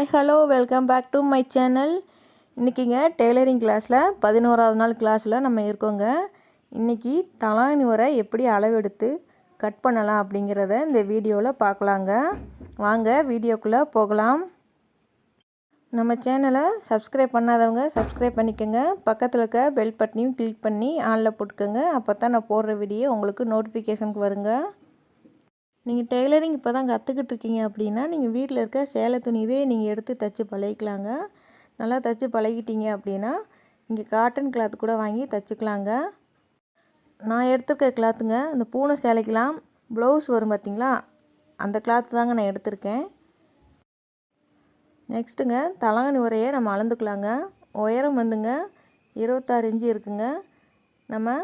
Hi hello welcome back to my channel இன்றைக்கிங்க tailoring கிளாஸில் பதினோராவது நாள் கிளாஸில் நம்ம இருக்கோங்க. இன்றைக்கி தலாணி உரை எப்படி அளவெடுத்து கட் பண்ணலாம் அப்படிங்கிறத இந்த வீடியோவில் பார்க்கலாங்க. வாங்க வீடியோக்குள்ளே போகலாம். நம்ம சேனலை சப்ஸ்கிரைப் பண்ணாதவங்க சப்ஸ்கிரைப் பண்ணிக்கோங்க. பக்கத்தில் இருக்க பெல் பட்டனையும் கிளிக் பண்ணி ஆனில் போட்டுக்கோங்க. அப்போ தான் நான் போடுற வீடியோ உங்களுக்கு நோட்டிஃபிகேஷனுக்கு வருங்க. நீங்கள் டெய்லரிங் இப்போ தான் கற்றுக்கிட்டு இருக்கீங்க அப்படின்னா நீங்கள் வீட்டில் இருக்க சேலை துணிவே நீங்கள் எடுத்து தைச்சி பழகிக்கலாங்க. நல்லா தைச்சி பழகிட்டீங்க அப்படின்னா இங்கே காட்டன் கிளாத் கூட வாங்கி தைச்சிக்கலாங்க. நான் எடுத்திருக்க கிளாத்துங்க இந்த பூனை சேலைக்கெலாம் ப்ளவுஸ் வரும் பார்த்தீங்களா அந்த கிளாத்து தாங்க நான் எடுத்திருக்கேன். நெக்ஸ்ட்டுங்க தலகாணி உரையை நம்ம அளந்துக்கலாங்க. உயரம் வந்துங்க இருபத்தாறு இன்ச்சு இருக்குங்க. நம்ம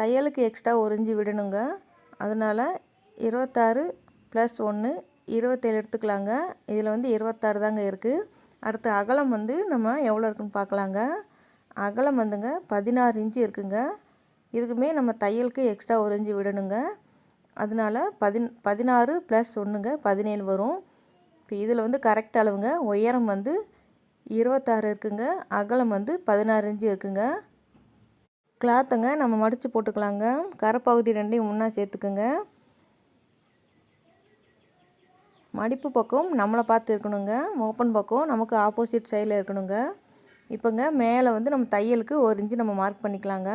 தையலுக்கு எக்ஸ்ட்ரா ஒரு இன்ச்சு விடணுங்க. அதனால் இருபத்தாறு ப்ளஸ் ஒன்று இருபத்தேழு எடுத்துக்கலாங்க. இதில் வந்து இருபத்தாறு தாங்க இருக்குது அடுத்து அகலம் வந்து நம்ம எவ்வளோ இருக்குன்னு பார்க்கலாங்க. அகலம் வந்துங்க பதினாறு இன்ச்சு இருக்குங்க. இதுக்குமே நம்ம தையலுக்கு எக்ஸ்ட்ரா ஒரு இன்ச்சு விடணுங்க. அதனால் பதின் பதினாறு ப்ளஸ் ஒன்றுங்க பதினேழு வரும். இப்போ இதில் வந்து கரெக்ட் அளவுங்க. உயரம் வந்து இருபத்தாறு இருக்குங்க. அகலம் வந்து பதினாறு இன்ச்சு இருக்குங்க. கிளாத்துங்க நம்ம மடித்து போட்டுக்கலாங்க. கரைப்பகுதி ரெண்டையும் முன்னா சேர்த்துக்குங்க. மடிப்பு பக்கம் நம்மளை பார்த்து இருக்கணுங்க. ஓப்பன் பக்கம் நமக்கு ஆப்போசிட் சைடில் இருக்கணுங்க. இப்போங்க மேலே வந்து நம்ம தையலுக்கு ஒரு இன்ச்சு நம்ம மார்க் பண்ணிக்கலாங்க.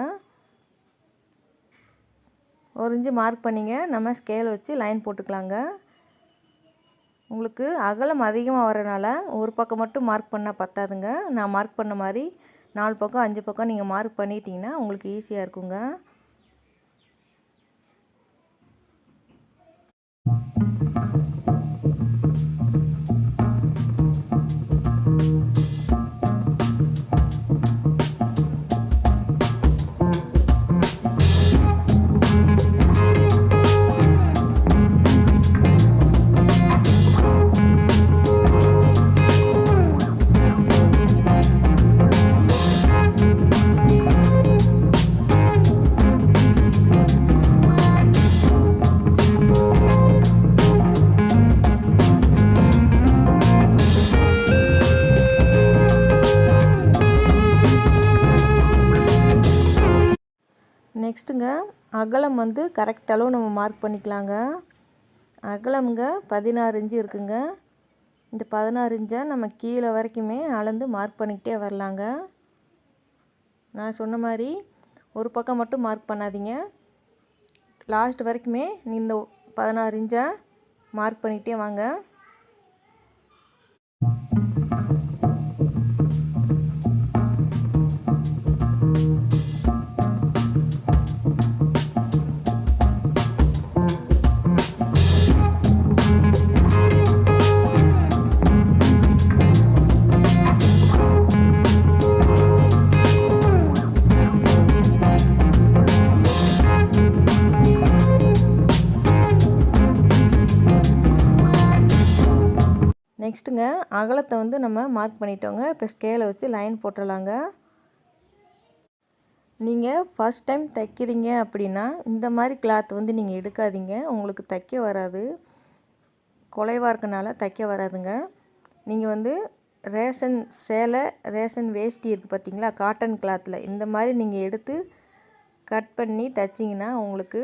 ஒரு இன்ச்சு மார்க் பண்ணிங்க நம்ம ஸ்கேல் வச்சு லைன் போட்டுக்கலாங்க. உங்களுக்கு அகலம் அதிகமாக வரனால ஒரு பக்கம் மட்டும் மார்க் பண்ணால் பத்தாதுங்க. நான் மார்க் பண்ண மாதிரி நாலு பக்கம் அஞ்சு பக்கம் நீங்கள் மார்க் பண்ணிட்டீங்கன்னா உங்களுக்கு ஈஸியாக இருக்குங்க. நெக்ஸ்ட்டுங்க அகலம் வந்து கரெக்ட் அளவு நம்ம மார்க் பண்ணிக்கலாங்க. அகலம்ங்க பதினாறு இன்ச்சு இருக்குங்க. இந்த பதினாறு இன்ச்சை நம்ம கீழே வரைக்குமே அளந்து மார்க் பண்ணிக்கிட்டே வரலாங்க. நான் சொன்ன மாதிரி ஒரு பக்கம் மட்டும் மார்க் பண்ணாதீங்க. லாஸ்ட் வரைக்குமே இந்த பதினாறு இன்ச்சை மார்க் பண்ணிக்கிட்டே வாங்க. நெக்ஸ்ட்டுங்க அகலத்தை வந்து நம்ம மார்க் பண்ணிட்டோங்க. இப்போ ஸ்கேலை வச்சு லைன் போட்டுடலாங்க நீங்கள் ஃபஸ்ட் டைம் தைக்கிறீங்க அப்படின்னா இந்த மாதிரி கிளாத் வந்து நீங்கள் எடுக்காதீங்க. உங்களுக்கு தைக்க வராது. குலைவாக இருக்கனால தைக்க வராதுங்க. நீங்கள் வந்து ரேஷன் சேலை ரேஷன் வேஷ்டி இருக்குது பார்த்தீங்களா காட்டன் கிளாத்தில் இந்த மாதிரி நீங்கள் எடுத்து கட் பண்ணி தைச்சிங்கன்னா உங்களுக்கு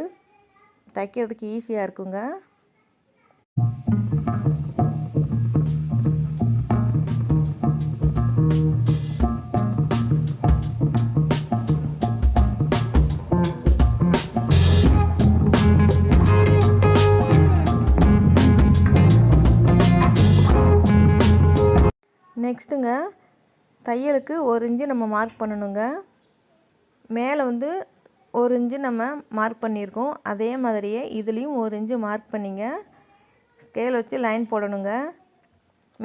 தைக்கிறதுக்கு ஈஸியாக இருக்குங்க. நெக்ஸ்ட்டுங்க தையலுக்கு ஒரு இன்ச்சு நம்ம மார்க் பண்ணணுங்க. மேலே வந்து ஒரு இன்ச்சு நம்ம மார்க் பண்ணியிருக்கோம். அதே மாதிரியே இதுலேயும் ஒரு இன்ச்சு மார்க் பண்ணிங்க. ஸ்கேல் வச்சு லைன் போடணுங்க.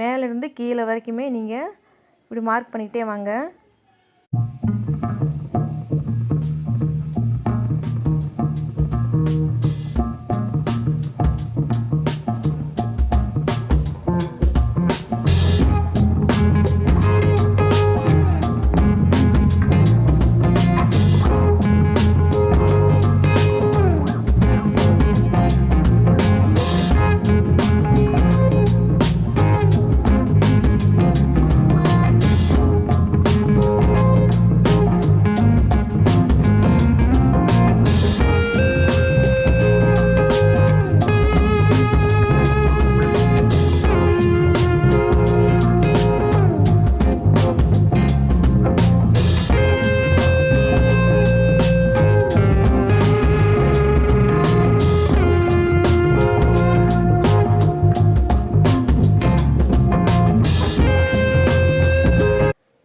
மேலேருந்து கீழே வரைக்குமே நீங்கள் இப்படி மார்க் பண்ணிக்கிட்டே வாங்க.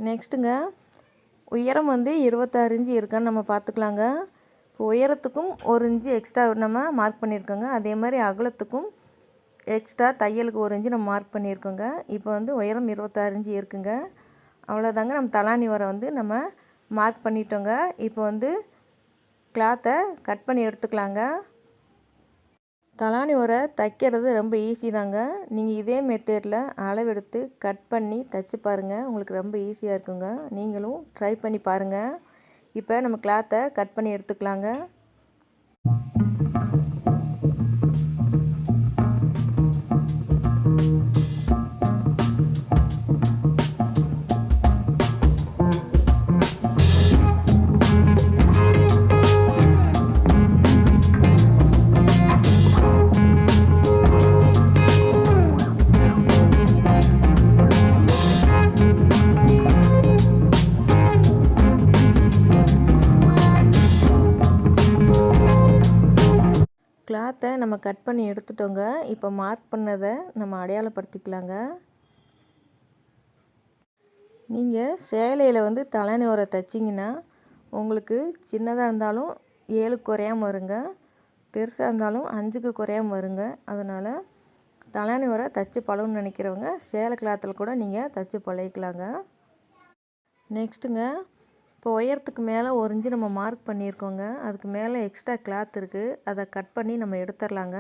நெக்ஸ்ட்டுங்க உயரம் வந்து இருபத்தாறு இன்ச்சு இருக்கான்னு நம்ம பார்த்துக்கலாங்க. இப்போ உயரத்துக்கும் ஒரு இன்ச்சு எக்ஸ்ட்ரா நம்ம மார்க் பண்ணியிருக்கோங்க. அதே மாதிரி அகலத்துக்கும் எக்ஸ்ட்ரா தையலுக்கு ஒரு இன்ச்சு நம்ம மார்க் பண்ணியிருக்கோங்க. இப்போ வந்து உயரம் இருபத்தாறு இன்ச்சு இருக்குங்க. அவ்வளோதாங்க நம்ம தலானி உரம் வந்து நம்ம மார்க் பண்ணிட்டோங்க. இப்போ வந்து கிளாத்தை கட் பண்ணி எடுத்துக்கலாங்க. தலானி உரை தைக்கிறது ரொம்ப ஈஸி தாங்க. நீங்கள் இதே மெத்தேடில் அளவெடுத்து கட் பண்ணி தைச்சி பாருங்கள் உங்களுக்கு ரொம்ப ஈஸியாக இருக்குங்க. நீங்களும் ட்ரை பண்ணி பாருங்கள் இப்போ நம்ம கிளாத்தை கட் பண்ணி எடுத்துக்கலாங்க. கிளாத்தை நம்ம கட் பண்ணி எடுத்துட்டோங்க. இப்போ மார்க் பண்ணதை நம்ம அடையாளப்படுத்திக்கலாங்க. நீங்கள் சேலையில் வந்து தலைநோரை தைச்சிங்கன்னா உங்களுக்கு சின்னதாக இருந்தாலும் ஏழு குறையாம வருங்க. பெருசாக இருந்தாலும் அஞ்சுக்கு குறையாம வருங்க. அதனால் தலைநோரை தச்சு தைச்சி பழகணும்னு நினைக்கிறவங்க சேலை கிளாத்தில் கூட நீங்கள் தைச்சி பழகிக்கலாங்க. நெக்ஸ்ட்டுங்க இப்போ உயரத்துக்கு மேலே ஒரு இன்ச்சு நம்ம மார்க் பண்ணியிருக்கோங்க. அதுக்கு மேலே எக்ஸ்ட்ரா கிளாத் இருக்குது அதை கட் பண்ணி நம்ம எடுத்துடலாங்க.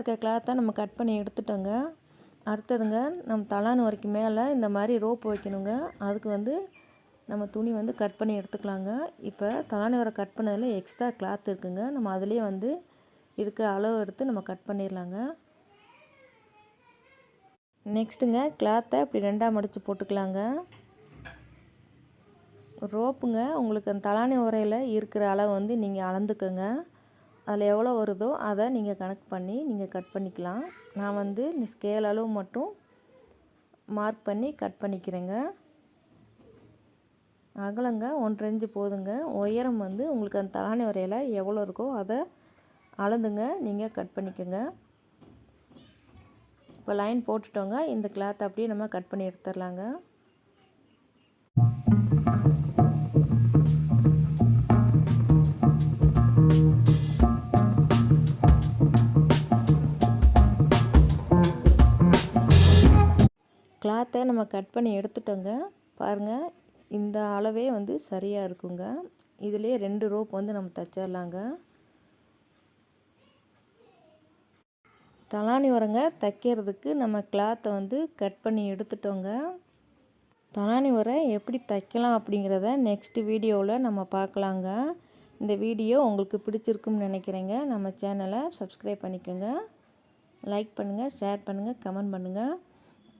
இருக்க கிளாத்தை நம்ம கட் பண்ணி எடுத்துட்டோங்க. அடுத்ததுங்க நம்ம தலான் வரைக்கும் மேலே இந்த மாதிரி ரோப் வைக்கணுங்க. அதுக்கு வந்து நம்ம துணி வந்து கட் பண்ணி எடுத்துக்கலாங்க. இப்போ தலானி வர கட் பண்ணதில் எக்ஸ்ட்ரா கிளாத் இருக்குங்க. நம்ம அதுலேயே வந்து இதுக்கு அளவு எடுத்து நம்ம கட் பண்ணிடலாங்க நெக்ஸ்ட்டுங்க கிளாத்தை இப்படி ரெண்டாக மடித்து போட்டுக்கலாங்க. ரோப்புங்க உங்களுக்கு அந்த தலானி உரையில் இருக்கிற அளவு வந்து நீங்கள் அளந்துக்கோங்க. அதில் எவ்வளோ வருதோ அதை நீங்கள் கணக்கு பண்ணி நீங்கள் கட் பண்ணிக்கலாம். நான் வந்து இந்த ஸ்கேல் அளவு மட்டும் மார்க் பண்ணி கட் பண்ணிக்கிறேங்க. அகலங்க ஒன்றரைஞ்சு போதுங்க. உயரம் வந்து உங்களுக்கு அந்த தலாணி உரையில் எவ்வளோ இருக்கோ அதை அளந்துங்க. நீங்கள் கட் பண்ணிக்கோங்க. இப்போ லைன் போட்டுட்டோங்க. இந்த கிளாத் அப்படியே நம்ம கட் பண்ணி எடுத்துடலாங்க. நம்ம கட் பண்ணி எடுத்துட்டோங்க. பாருங்கள் இந்த அளவே வந்து சரியாக இருக்குங்க. இதிலே ரெண்டு ரோப் வந்து நம்ம தைச்சிடலாங்க தலானி உரங்க தைக்கிறதுக்கு நம்ம கிளாத்தை வந்து கட் பண்ணி எடுத்துட்டோங்க. தலானி உரை எப்படி தைக்கலாம் அப்படிங்கிறத நெக்ஸ்ட் வீடியோவில் நம்ம பார்க்கலாங்க. இந்த வீடியோ உங்களுக்கு பிடிச்சிருக்குன்னு நினைக்கிறேங்க. நம்ம சேனலை சப்ஸ்கிரைப் பண்ணிக்கோங்க. லைக் பண்ணுங்கள் ஷேர் பண்ணுங்கள் கமெண்ட் பண்ணுங்கள்